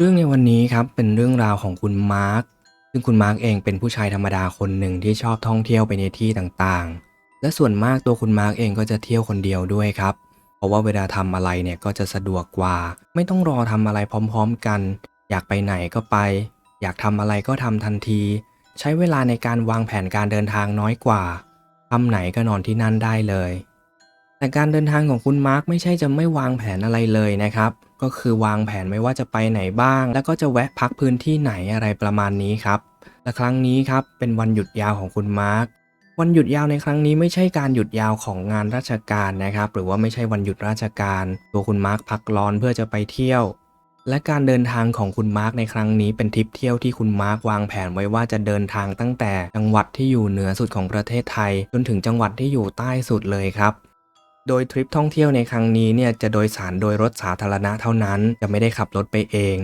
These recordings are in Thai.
เรื่องในวันนี้ครับเป็นเรื่องราวของคุณมาร์คซึ่งคุณมาร์คเองเป็นผู้ชายธรรมดาคนหนึ่งที่ชอบท่องเที่ยวไปในที่ต่างๆ และส่วนมากตัวคุณมาร์คเองก็จะเที่ยวคนเดียวด้วยครับ เพราะว่าเวลาทำอะไรเนี่ยก็จะสะดวกกว่า ไม่ต้องรอทำอะไรพร้อมๆกัน อยากไปไหนก็ไป อยากทำอะไรก็ทำทันที ใช้เวลาในการวางแผนการเดินทางน้อยกว่าทำไหนก็นอนที่นั่นได้เลย แต่การเดินทางของคุณมาร์คไม่ใช่จะไม่วางแผนอะไรเลยนะครับ ก็คือวางแผนไม่ว่าจะไปไหนบ้าง แล้วก็จะแวะพักพื้นที่ไหนอะไรประมาณนี้ครับและครั้งนี้ครับเป็นวันหยุดยาวของคุณมาร์ควันหยุดยาวในครั้งนี้ไม่ใช่การหยุดยาวของงานราชการนะครับ หรือว่าไม่ใช่วันหยุดราชการ ตัวคุณมาร์คพักร้อนเพื่อจะไปเที่ยว และการเดินทางของคุณมาร์คในครั้งนี้เป็นทริปเที่ยวที่คุณมาร์ควางแผนไว้ว่าจะเดินทางตั้งแต่จังหวัดที่อยู่เหนือสุดของประเทศไทย จนถึงจังหวัดที่อยู่ใต้สุดเลยครับ โดยทริปท่องเที่ยวในครั้งนี้เนี่ยจะโดยสารโดยรถสาธารณะเท่านั้นจะไม่ได้ขับรถไปเอง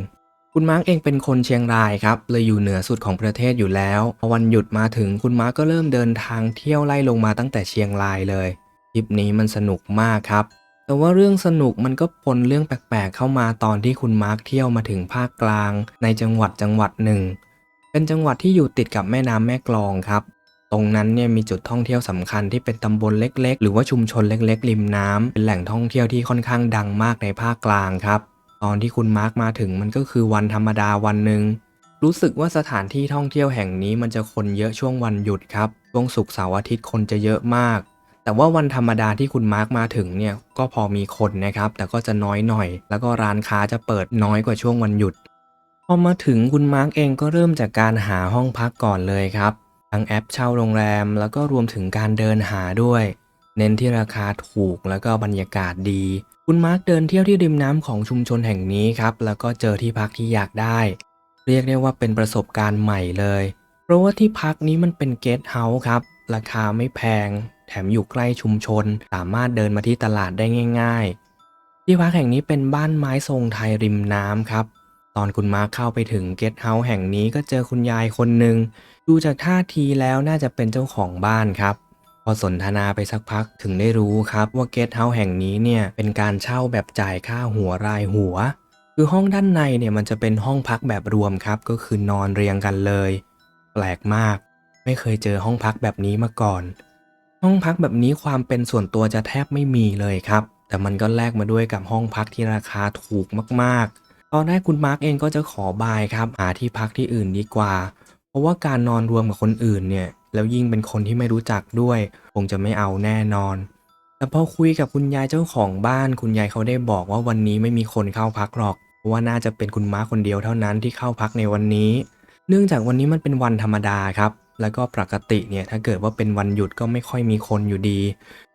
คุณมาร์กเองเป็นคนเชียงรายครับเลยอยู่เหนือสุดของประเทศอยู่แล้วพอวันหยุดมาถึงคุณมาร์กก็เริ่มเดินทางเที่ยวไล่ลงมาตั้งแต่เชียงรายเลยทริปนี้มันสนุกมากครับแต่ว่าเรื่องสนุกมันก็ปนเรื่องแปลกๆ เข้ามาตอนที่คุณมาร์กเที่ยวมาถึงภาคกลาง ในจังหวัดจังหวัดหนึ่ง เป็นจังหวัดที่อยู่ติดกับแม่น้ำแม่กลองครับ ตรงนั้นเนี่ยมีจุดท่องเที่ยวสำคัญที่เป็นตำบลเล็ก ๆ หรือว่าชุมชนเล็ก ๆ ริมน้ำเป็นแหล่งท่องเที่ยวที่ค่อนข้างดังมากในภาคกลางครับ ตอนที่คุณมาร์กมาถึงมันก็คือวันธรรมดาวันหนึ่งรู้สึกว่าสถานที่ท่องเที่ยวแห่งนี้มันจะคนเยอะช่วงวันหยุดครับช่วงศุกร์เสาร์อาทิตย์คนจะเยอะมาก แต่ว่าวันธรรมดาที่คุณมาร์กมาถึงเนี่ยก็พอมีคนนะครับ แต่ก็จะน้อยหน่อย แล้วก็ร้านค้าจะเปิดน้อยกว่าช่วงวันหยุดพอมาถึงคุณมาร์กเองก็เริ่มจากการหาห้องพักก่อนเลยครับ ทั้งแอปเช่าโรงแรม แล้วก็รวมถึงการเดินหาด้วย เน้นที่ราคาถูกแล้วก็บรรยากาศดี คุณมาร์กเดินเที่ยวที่ริมน้ำของชุมชนแห่งนี้ครับ แล้วก็เจอที่พักที่อยากได้ เรียกได้ว่าเป็นประสบการณ์ใหม่เลย เพราะว่าที่พักนี้มันเป็นเกสต์เฮาส์ครับ ราคาไม่แพง แถมอยู่ใกล้ชุมชน สามารถเดินมาที่ตลาดได้ง่าย ๆ ที่พักแห่งนี้เป็นบ้านไม้ทรงไทยริมน้ำครับ ตอนคุณมาร์คเข้าไปถึงเกสต์เฮาส์แห่งนี้ก็เจอคุณยายคนหนึ่งดูจากท่าทีแล้วน่าจะเป็นเจ้าของบ้านครับ พอสนทนาไปสักพักถึงได้รู้ครับว่าเกสต์เฮาส์แห่งนี้เนี่ยเป็นการเช่าแบบจ่ายค่าหัวรายหัว คือห้องด้านในเนี่ยมันจะเป็นห้องพักแบบรวมครับ ก็คือนอนเรียงกันเลย แปลกมาก ไม่เคยเจอห้องพักแบบนี้มาก่อน ห้องพักแบบนี้ความเป็นส่วนตัวจะแทบไม่มีเลยครับ แต่มันก็แลกมาด้วยกับห้องพักที่ราคาถูกมากๆ ตอนแรกคุณมาร์กเองก็จะขอบายครับหาที่พักที่อื่นดีกว่า เพราะว่าการนอนรวมกับคนอื่นเนี่ยแล้วยิ่งเป็นคนที่ไม่รู้จักด้วย คงจะไม่เอาแน่นอน แต่พอคุยกับคุณยายเจ้าของบ้าน คุณยายเขาได้บอกว่าวันนี้ไม่มีคนเข้าพักหรอกเพราะว่าน่าจะเป็นคุณม้าคนเดียวเท่านั้นที่เข้าพักในวันนี้ เนื่องจากวันนี้มันเป็นวันธรรมดาครับ แล้วก็ปกติเนี่ยถ้าเกิดว่าเป็นวันหยุดก็ไม่ค่อยมีคนอยู่ดี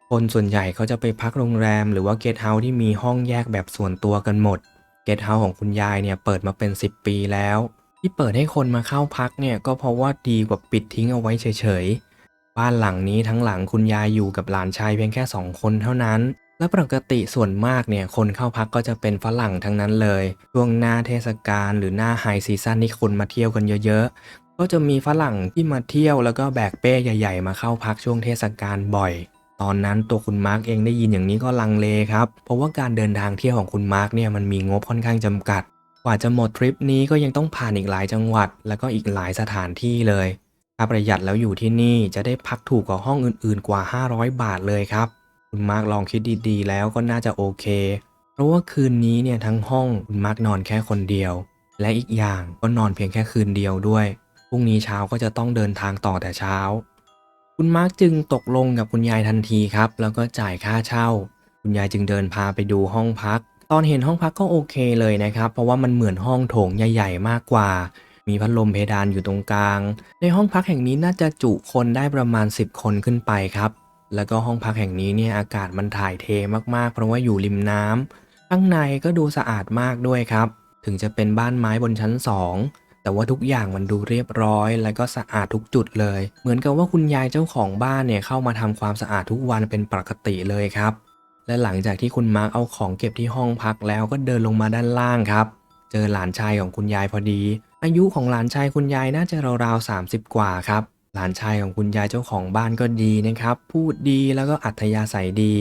คนส่วนใหญ่เขาจะไปพักโรงแรม หรือว่าเกสต์เฮาส์ที่มีห้องแยกแบบส่วนตัวกันหมด กสต์เฮาส์ของคุณยายเนี่ยเปิดมาเป็น 10 ปีแล้ว ที่เปิดให้คนมาเข้าพักเนี่ยก็เพราะว่าดีกว่าปิดทิ้งเอาไว้เฉยๆ บ้านหลังนี้ทั้งหลังคุณยายอยู่กับหลานชายเพียงแค่สองคนเท่านั้น และปกติส่วนมากเนี่ยคนเข้าพักก็จะเป็นฝรั่งทั้งนั้นเลย ช่วงหน้าเทศกาลหรือหน้าไฮซีซั่นที่คนมาเที่ยวกันเยอะๆ ก็จะมีฝรั่งที่มาเที่ยวแล้วก็แบกเป้ใหญ่ ๆ มาเข้าพักช่วงเทศกาลบ่อย ตอนนั้นตัวคุณมาร์กเองได้ยินอย่างนี้ก็ลังเลครับ เพราะว่าการเดินทางเที่ยวของคุณมาร์กเนี่ยมันมีงบค่อนข้างจำกัด กว่าจะหมดทริปนี้ก็ยังต้องผ่านอีกหลายจังหวัด แล้วก็อีกหลายสถานที่เลยถ้าประหยัดแล้วอยู่ที่นี่จะได้พักถูกกว่าห้องอื่นๆกว่า 500 บาทเลยครับ คุณมาร์กลองคิดดีๆ แล้วก็น่าจะโอเค เพราะว่าคืนนี้เนี่ยทั้งห้องคุณมาร์กนอนแค่คนเดียว และอีกอย่างก็นอนเพียงแค่คืนเดียวด้วยพรุ่งนี้เช้าก็จะต้องเดินทางต่อแต่เช้า คุณมาร์กจึงตกลงกับคุณยายทันทีครับ แล้วก็จ่ายค่าเช่า คุณยายจึงเดินพาไปดูห้องพัก ตอนเห็นห้องพักก็โอเคเลยนะครับ เพราะว่ามันเหมือนห้องโถงใหญ่ ๆ มากกว่า มีพัดลมเพดานอยู่ตรงกลาง ในห้องพักแห่งนี้น่าจะจุคนได้ประมาณ 10 คนขึ้นไปครับ แล้วก็ห้องพักแห่งนี้เนี่ยอากาศมันถ่ายเทมากๆ เพราะว่าอยู่ริมน้ำข้างในก็ดูสะอาดมากด้วยครับ ถึงจะเป็นบ้านไม้บนชั้น 2 แต่ว่าทุกอย่างมันดูเรียบร้อย และก็สะอาดทุกจุดเลย เหมือนกับว่าคุณยายเจ้าของบ้านเนี่ยเข้ามาทำความสะอาดทุกวันเป็นปกติเลยครับ และหลังจากที่คุณมาร์กเอาของเก็บที่ห้องพักแล้วก็เดินลงมาด้านล่างครับ เจอหลานชายของคุณยายพอดี อายุของหลานชายคุณยายน่าจะราวๆ30 กว่าครับหลานชายของคุณยายเจ้าของบ้านก็ดีนะครับ พูดดีแล้วก็อัธยาศัยดี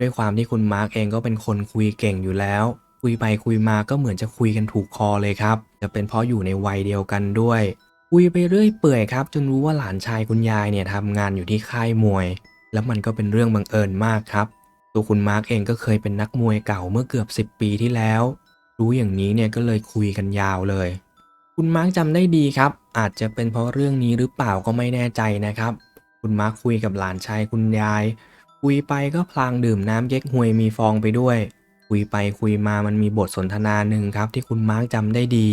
ด้วยความที่คุณมาร์กเองก็เป็นคนคุยเก่งอยู่แล้ว คุยไปคุยมาก็เหมือนจะคุยกันถูกคอเลยครับ จะเป็นเพราะอยู่ในวัยเดียวกันด้วย คุยไปเรื่อยเปื่อยครับ จนรู้ว่าหลานชายคุณยายเนี่ยทำงานอยู่ที่ค่ายมวย แล้วมันก็เป็นเรื่องบังเอิญมากครับ ตัวคุณมาร์กเองก็เคยเป็นนักมวยเก่าเมื่อเกือบ 10 ปีที่แล้ว รู้อย่างนี้เนี่ยก็เลยคุยกันยาวเลย คุณมาร์กจำได้ดีครับ อาจจะเป็นเพราะเรื่องนี้หรือเปล่าก็ไม่แน่ใจนะครับ คุณมาร์กคุยกับหลานชายคุณยาย คุยไปก็พลางดื่มน้ำเก๊กฮวยมีฟองไปด้วย คุยไปคุยมามันมีบทสนทนาหนึ่งครับที่คุณมาร์กจำได้ดี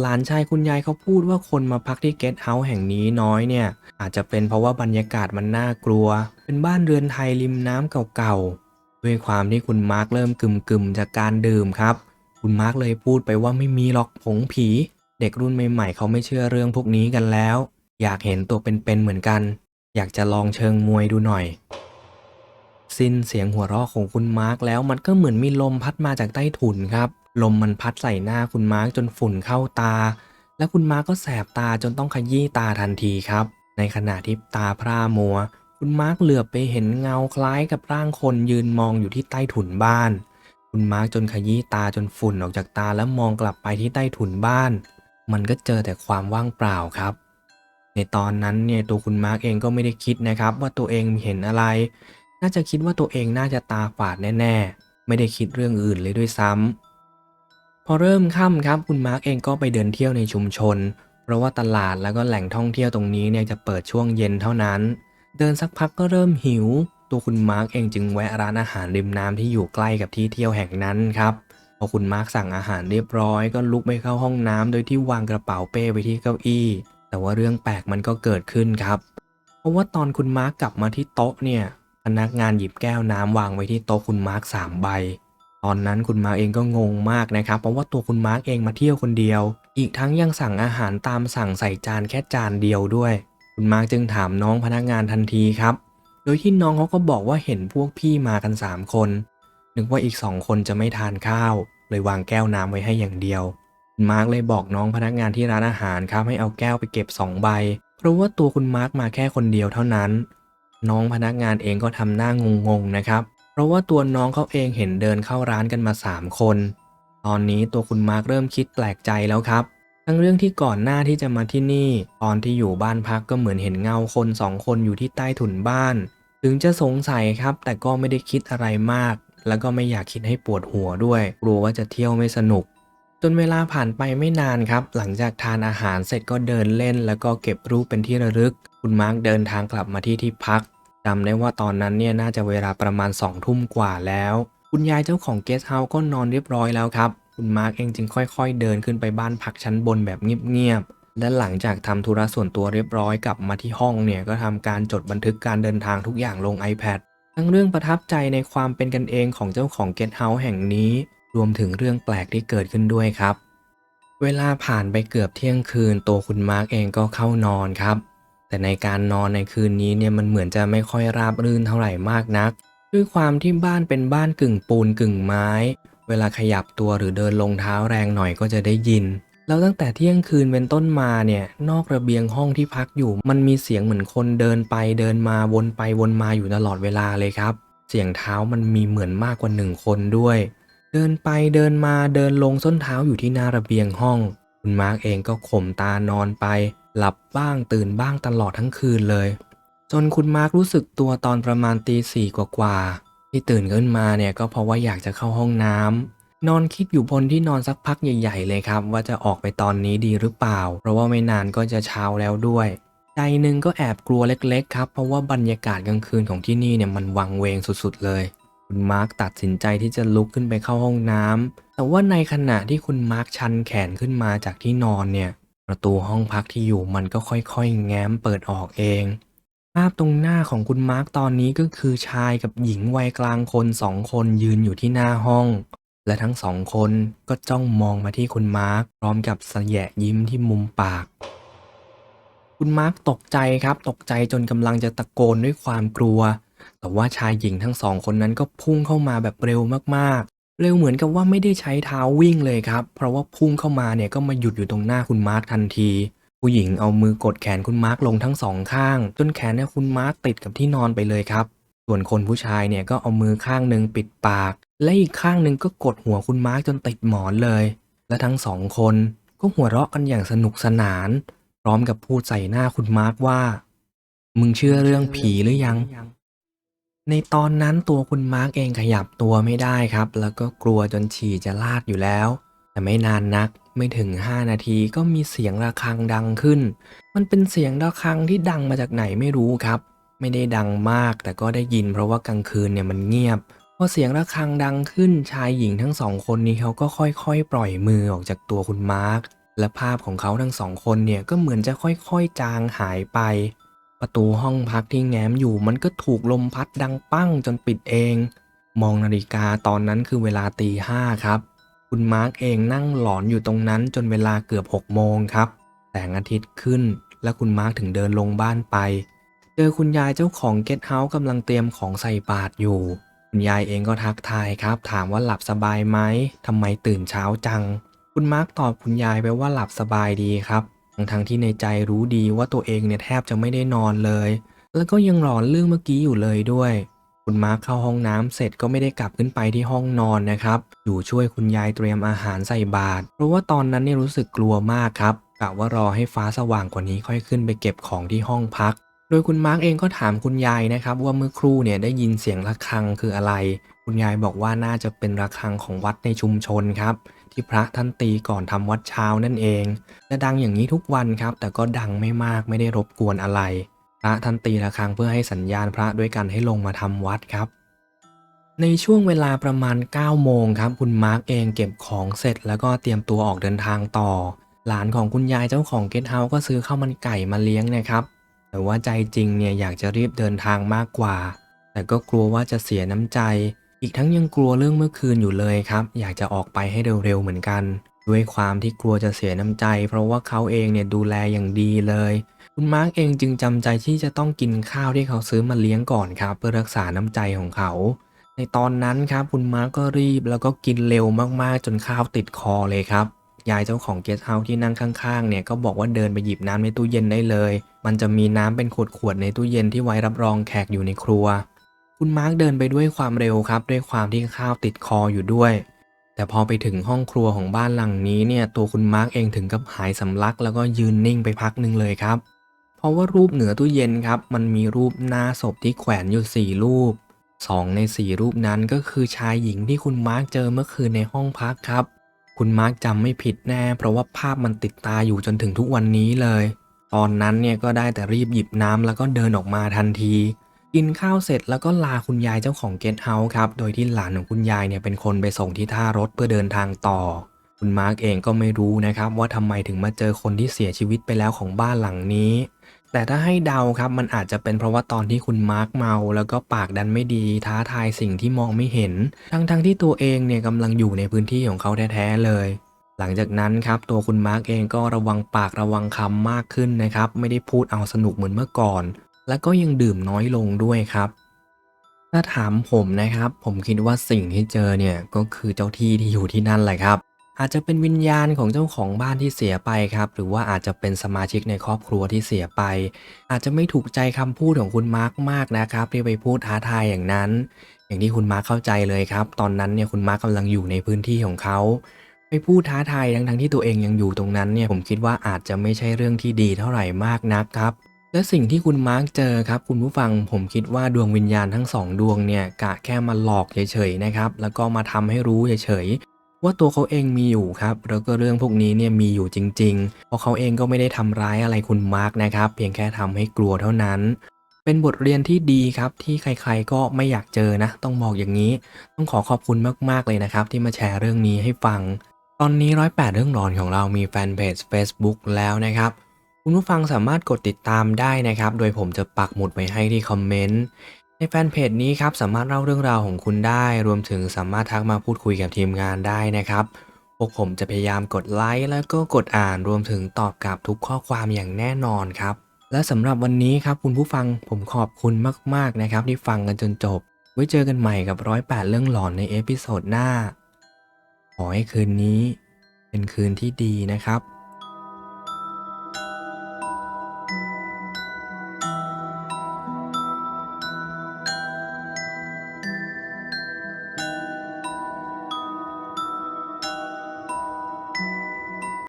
หลานชายคุณยายเขาพูดว่าคนมาพักที่เกสต์เฮาส์แห่งนี้น้อยเนี่ย อาจจะเป็นเพราะว่าบรรยากาศมันน่ากลัว เป็นบ้านเรือนไทยริมน้ำเก่าๆ ด้วยความที่คุณมาร์กเริ่มกึ่มๆจากการดื่มครับ คุณมาร์กเลยพูดไปว่าไม่มีหรอกผงผี เด็กรุ่นใหม่ๆเขาไม่เชื่อเรื่องพวกนี้กันแล้ว อยากเห็นตัวเป็นๆเหมือนกัน อยากจะลองเชิงมวยดูหน่อย สิ้นเสียงหัวเราะของคุณมาร์กแล้วมันก็เหมือนมีลมพัดมาจากใต้ถุนครับ ลมมันพัดใส่หน้าคุณมาร์กจนฝุ่นเข้าตา และคุณมาร์กก็แสบตาจนต้องขยี้ตาทันทีครับ ในขณะที่ตาพร่ามัว คุณมาร์กเหลือบไปเห็นเงาคล้ายกับร่างคนยืนมองอยู่ที่ใต้ถุนบ้าน คุณมาร์กจนขยี้ตาจนฝุ่นออกจากตาแล้วมองกลับไปที่ใต้ถุนบ้าน มันก็เจอแต่ความว่างเปล่าครับ ในตอนนั้นเนี่ยตัวคุณมาร์กเองก็ไม่ได้คิดนะครับ ว่าตัวเองเห็นอะไร น่าจะคิดว่าตัวเองน่าจะตาฝาดแน่ๆ ไม่ได้คิดเรื่องอื่นเลยด้วยซ้ำ พอเริ่มค่ำครับคุณมาร์กเองก็ไปเดินเที่ยวในชุมชน เพราะว่าตลาดแล้วก็แหล่งท่องเที่ยวตรงนี้เนี่ยจะเปิดช่วงเย็นเท่านั้น เดินสักพักก็เริ่มหิว ตัวคุณมาร์กเองจึงแวะร้านอาหารริมน้ำที่อยู่ใกล้กับที่เที่ยวแห่งนั้นครับพอคุณมาร์กสั่งอาหารเรียบร้อย ก็ลุกไปเข้าห้องน้ำโดยที่วางกระเป๋าเป้ไว้ที่เก้าอี้ แต่ว่าเรื่องแปลกมันก็เกิดขึ้นครับ เพราะว่าตอนคุณมาร์กกลับมาที่โต๊ะเนี่ย นักงานหยิบแก้วน้ำวางไว้ที่โต๊ะคุณมาร์กสามใบ ตอนนั้นคุณมาร์กเองก็งงมากนะครับ เพราะว่าตัวคุณมาร์กเองมาเที่ยวคนเดียว อีกทั้งยังสั่งอาหารตามสั่งใส่จานแค่จานเดียวด้วย คุณมาร์กจึงถามน้องพนักงานทันทีครับ โดยที่น้องเขาก็บอกว่าเห็นพวกพี่มากัน 3 คน นึกว่าอีก2คนจะไม่ทานข้าว เลยวางแก้วน้ำไว้ให้อย่างเดียวคุณมาร์กเลยบอกน้องพนักงานที่ร้านอาหารครับให้เอาแก้วไปเก็บ 2 ใบ เพราะว่าตัวคุณมาร์กมาแค่คนเดียวเท่านั้น น้องพนักงานเองก็ทำหน้างงๆนะครับ เพราะว่าตัวน้องเขาเองเห็นเดินเข้าร้านกันมา 3 คน ตอนนี้ตัวคุณมาร์กเริ่มคิดแปลกใจแล้วครับ ทั้งเรื่องที่ก่อนหน้าที่จะมาที่นี่ ตอนที่อยู่บ้านพักก็เหมือนเห็นเงาคนสองคนอยู่ที่ใต้ถุนบ้าน ถึงจะสงสัยครับ แต่ก็ไม่ได้คิดอะไรมาก แล้วก็ไม่อยากคิดให้ปวดหัวด้วย กลัวว่าจะเที่ยวไม่สนุกจนเวลาผ่านไปไม่นานครับ หลังจากทานอาหารเสร็จก็เดินเล่น แล้วก็เก็บรูปเป็นที่ระลึก คุณมาร์กเดินทางกลับมาที่ที่พักจำได้ว่าตอนนั้นเนี่ยน่าจะเวลาประมาณสองทุ่มกว่าแล้ว คุณยายเจ้าของเกสต์เฮาส์ก็นอนเรียบร้อยแล้วครับ คุณมาร์กเองจึงค่อยๆ เดินขึ้นไปบ้านพักชั้นบนแบบเงียบๆและหลังจากทำธุระส่วนตัวเรียบร้อยกลับมาที่ห้องเนี่ยก็ทำการจดบันทึกการเดินทางทุกอย่างลง iPad ทั้งเรื่องประทับใจในความเป็นกันเองของเจ้าของเกสต์เฮาส์แห่งนี้ รวมถึงเรื่องแปลกที่เกิดขึ้นด้วยครับ เวลาผ่านไปเกือบเที่ยงคืนตัวคุณมาร์กเองก็เข้านอนครับ แต่ในการนอนในคืนนี้เนี่ยมันเหมือนจะไม่ค่อยราบรื่นเท่าไหร่มากนัก ด้วยความที่บ้านเป็นบ้านกึ่งปูนกึ่งไม้ เวลาขยับตัวหรือเดินลงเท้าแรงหน่อยก็จะได้ยิน แล้วตั้งแต่เที่ยงคืนเป็นต้นมาเนี่ยนอกระเบียงห้องที่พักอยู่ มันมีเสียงเหมือนคนเดินไปเดินมาวนไปวนมาอยู่ตลอดเวลาเลยครับ เสียงเท้ามันมีเหมือนมากกว่าหนึ่งคนด้วย เดินไปเดินมาเดินลงส้นเท้าอยู่ที่หน้าระเบียงห้อง คุณมาร์กเองก็ข่มตานอนไปหลับบ้างตื่นบ้างตลอดทั้งคืนเลย จนคุณมาร์กรู้สึกตัวตอนประมาณตีสี่กว่าๆที่ตื่นขึ้นมาเนี่ยก็เพราะว่าอยากจะเข้าห้องน้ำนอนคิดอยู่บนที่นอนสักพักใหญ่ ๆ เลยครับ ว่าจะออกไปตอนนี้ดีหรือเปล่า เพราะว่าไม่นานก็จะเช้าแล้วด้วยใจหนึ่งก็แอบกลัวเล็กๆครับเพราะว่าบรรยากาศกลางคืนของที่นี่เนี่ยมันวังเวงสุดๆเลย คุณมาร์กตัดสินใจที่จะลุกขึ้นไปเข้าห้องน้ำแต่ว่าในขณะที่คุณมาร์กชันแขนขึ้นมาจากที่นอนเนี่ย ประตูห้องพักที่อยู่มันก็ค่อยๆ แง้มเปิดออกเอง ภาพตรงหน้าของคุณมาร์กตอนนี้ก็คือชายกับหญิงวัยกลางคนสองคนยืนอยู่ที่หน้าห้อง และทั้งสองคนก็จ้องมองมาที่คุณมาร์กพร้อมกับสแยะยิ้มที่มุมปาก คุณมาร์กตกใจครับ ตกใจจนกำลังจะตะโกนด้วยความกลัว แต่ว่าชายหญิงทั้งสองคนนั้นก็พุ่งเข้ามาแบบเร็วมาก เร็วเหมือนกับว่าไม่ได้ใช้เท้าวิ่งเลยครับ เพราะว่าพุ่งเข้ามาเนี่ยก็มาหยุดอยู่ตรงหน้าคุณมาร์กทันที ผู้หญิงเอามือกดแขนคุณมาร์กลงทั้งสองข้าง จนแขนเนี่ยคุณมาร์กติดกับที่นอนไปเลยครับ ส่วนคนผู้ชายเนี่ยก็เอามือข้างหนึ่งปิดปาก และอีกข้างหนึ่งก็กดหัวคุณมาร์กจนติดหมอนเลย และทั้งสองคนก็หัวเราะกันอย่างสนุกสนาน พร้อมกับพูดใส่หน้าคุณมาร์กว่า มึงเชื่อเรื่องผีหรือยัง ในตอนนั้นตัวคุณมาร์กเองขยับตัวไม่ได้ครับ แล้วก็กลัวจนฉี่จะลาดอยู่แล้ว แต่ไม่นานนักไม่ถึง 5 นาทีก็มีเสียงระฆังดังขึ้น มันเป็นเสียงระฆังที่ดังมาจากไหนไม่รู้ครับ ไม่ได้ดังมากแต่ก็ได้ยินเพราะว่ากลางคืนเนี่ยมันเงียบพอเสียงระฆังดังขึ้นชายหญิงทั้งสองคนนี้เขาก็ค่อยๆ ปล่อยมือออกจากตัวคุณมาร์กและภาพของเขาทั้งสองคนเนี่ยก็เหมือนจะค่อยๆ จางหายไป ประตูห้องพักที่แง้มอยู่มันก็ถูกลมพัดดังปั้งจนปิดเอง มองนาฬิกาตอนนั้นคือเวลาตีห้าครับ คุณมาร์กเองนั่งหลอนอยู่ตรงนั้นจนเวลาเกือบหกโมงครับแสงอาทิตย์ขึ้นและคุณมาร์กถึงเดินลงบ้านไป เจอคุณยายเจ้าของเกสต์เฮาส์กำลังเตรียมของใส่บาตรอยู่ คุณยายเองก็ทักทายครับ ถามว่าหลับสบายไหมทำไมตื่นเช้าจัง คุณมาร์กตอบคุณยายไปว่าหลับสบายดีครับ ทั้งที่ในใจรู้ดีว่าตัวเองเนี่ยแทบจะไม่ได้นอนเลย แล้วก็ยังหลอนเรื่องเมื่อกี้อยู่เลยด้วย คุณมาร์คเข้าห้องน้ำเสร็จก็ไม่ได้กลับขึ้นไปที่ห้องนอนนะครับอยู่ช่วยคุณยายเตรียมอาหารใส่บาตรเพราะว่าตอนนั้นเนี่ยรู้สึกกลัวมากครับกะว่ารอให้ฟ้าสว่างกว่านี้ค่อยขึ้นไปเก็บของที่ห้องพัก โดยคุณมาร์กเองก็ถามคุณยายนะครับว่าเมื่อครู่เนี่ยได้ยินเสียงระฆังคืออะไร คุณยายบอกว่าน่าจะเป็นระฆังของวัดในชุมชนครับ ที่พระท่านตีก่อนทำวัดเช้านั่นเองจะดังอย่างนี้ทุกวันครับ แต่ก็ดังไม่มากไม่ได้รบกวนอะไร พระท่านตีระฆังเพื่อให้สัญญาณพระด้วยกันให้ลงมาทำวัดครับ ในช่วงเวลาประมาณ9โมงครับ คุณมาร์กเองเก็บของเสร็จ แล้วก็เตรียมตัวออกเดินทางต่อ หลานของคุณยายเจ้าของเกสต์เฮาส์ก็ซื้อข้าวมันไก่มาเลี้ยงนะครับแต่ว่าใจจริงเนี่ยอยากจะรีบเดินทางมากกว่า แต่ก็กลัวว่าจะเสียน้ำใจ อีกทั้งยังกลัวเรื่องเมื่อคืนอยู่เลยครับ อยากจะออกไปให้เร็วๆเหมือนกัน ด้วยความที่กลัวจะเสียน้ำใจ เพราะว่าเขาเองเนี่ยดูแลอย่างดีเลย คุณมาร์กเองจึงจำใจที่จะต้องกินข้าวที่เขาซื้อมาเลี้ยงก่อนครับ เพื่อรักษาน้ำใจของเขา ในตอนนั้นครับคุณมาร์กก็รีบแล้วก็กินเร็วมากๆ จนข้าวติดคอเลยครับยายเจ้าของเกสต์เฮาส์ที่นั่งข้างๆ เนี่ยก็บอกว่าเดินไปหยิบน้ำในตู้เย็นได้เลย มันจะมีน้ำเป็นขวดๆในตู้เย็นที่ไว้รับรองแขกอยู่ในครัว คุณมาร์กเดินไปด้วยความเร็วครับ ด้วยความที่ข้าวติดคออยู่ด้วย แต่พอไปถึงห้องครัวของบ้านหลังนี้เนี่ย ตัวคุณมาร์กเองถึงกับหายสำลัก แล้วก็ยืนนิ่งไปพักหนึ่งเลยครับ เพราะว่ารูปเหนือตู้เย็นครับ มันมีรูปหน้าศพที่แขวนอยู่ 4 รูป 2 ใน 4 รูปนั้นก็คือชายหญิงที่คุณมาร์กเจอเมื่อคืนในห้องพักครับ คุณมาร์กจำไม่ผิดแน่ เพราะว่าภาพมันติดตาอยู่จนถึงทุกวันนี้เลย ตอนนั้นเนี่ยก็ได้แต่รีบหยิบน้ำแล้วก็เดินออกมาทันที กินข้าวเสร็จแล้วก็ลาคุณยายเจ้าของเกสต์เฮาส์ครับ โดยที่หลานของคุณยายเนี่ยเป็นคนไปส่งที่ท่ารถเพื่อเดินทางต่อ คุณมาร์กเองก็ไม่รู้นะครับว่าทำไมถึงมาเจอคนที่เสียชีวิตไปแล้วของบ้านหลังนี้ แต่ถ้าให้เดาครับมันอาจจะเป็นเพราะว่าตอนที่คุณมาร์กเมา แล้วก็ปากดันไม่ดีท้าทายสิ่งที่มองไม่เห็น ทั้งๆที่ตัวเองเนี่ยกำลังอยู่ในพื้นที่ของเขาแท้ๆเลยหลังจากนั้นครับตัวคุณมาร์กเองก็ระวังปากระวังคำมากขึ้นนะครับ ไม่ได้พูดเอาสนุกเหมือนเมื่อก่อน และก็ยังดื่มน้อยลงด้วยครับ ถ้าถามผมนะครับ ผมคิดว่าสิ่งที่เจอเนี่ยก็คือเจ้าที่ที่อยู่ที่นั่นแหละครับ อาจจะเป็นวิญญาณของเจ้าของบ้านที่เสียไปครับ หรือว่าอาจจะเป็นสมาชิกในครอบครัวที่เสียไป อาจจะไม่ถูกใจคำพูดของคุณมาร์กมากนะครับที่ไปพูดท้าทายอย่างนั้น อย่างที่คุณมาร์คเข้าใจเลยครับ ตอนนั้นเนี่ยคุณมาร์คกำลังอยู่ในพื้นที่ของเขาไปพูดท้าทายทั้งๆที่ตัวเองยังอยู่ตรงนั้นเนี่ยผมคิดว่าอาจจะไม่ใช่เรื่องที่ดีเท่าไหร่มากนักครับ และสิ่งที่คุณมาร์กเจอครับคุณผู้ฟังผมคิดว่าดวงวิญญาณทั้งสองดวงเนี่ยกะแค่มาหลอกเฉยๆนะครับแล้วก็มาทำให้รู้เฉยๆว่าตัวเขาเองมีอยู่ครับแล้วก็เรื่องพวกนี้เนี่ยมีอยู่จริงๆเพราะเขาเองก็ไม่ได้ทำร้ายอะไรคุณมาร์กนะครับเพียงแค่ทำให้กลัวเท่านั้น เป็นบทเรียนที่ดีครับที่ใครๆก็ไม่อยากเจอนะ ต้องบอกอย่างนี้ ต้องขอขอบคุณมากๆเลยนะครับ ที่มาแชร์เรื่องนี้ให้ฟัง ตอนนี้ร้อยแปดเรื่องหลอนของเรามีแฟนเพจ Facebook แล้วนะครับ คุณผู้ฟังสามารถกดติดตามได้นะครับ โดยผมจะปักหมุดไว้ให้ที่คอมเมนต์ในแฟนเพจนี้ครับสามารถเล่าเรื่องราวของคุณได้ รวมถึงสามารถทักมาพูดคุยกับทีมงานได้นะครับพวกผมจะพยายามกดไลค์แล้วก็กดอ่านรวมถึงตอบกลับทุกข้อความอย่างแน่นอนครับ และสำหรับวันนี้ครับคุณผู้ฟังผมขอบคุณมากๆนะครับ ที่ฟังกันจนจบ ไว้เจอกันใหม่กับร้อยแปดเรื่องหลอนในเอพิโซดหน้า ขอให้คืนนี้ เป็นคืนที่ดีนะครับ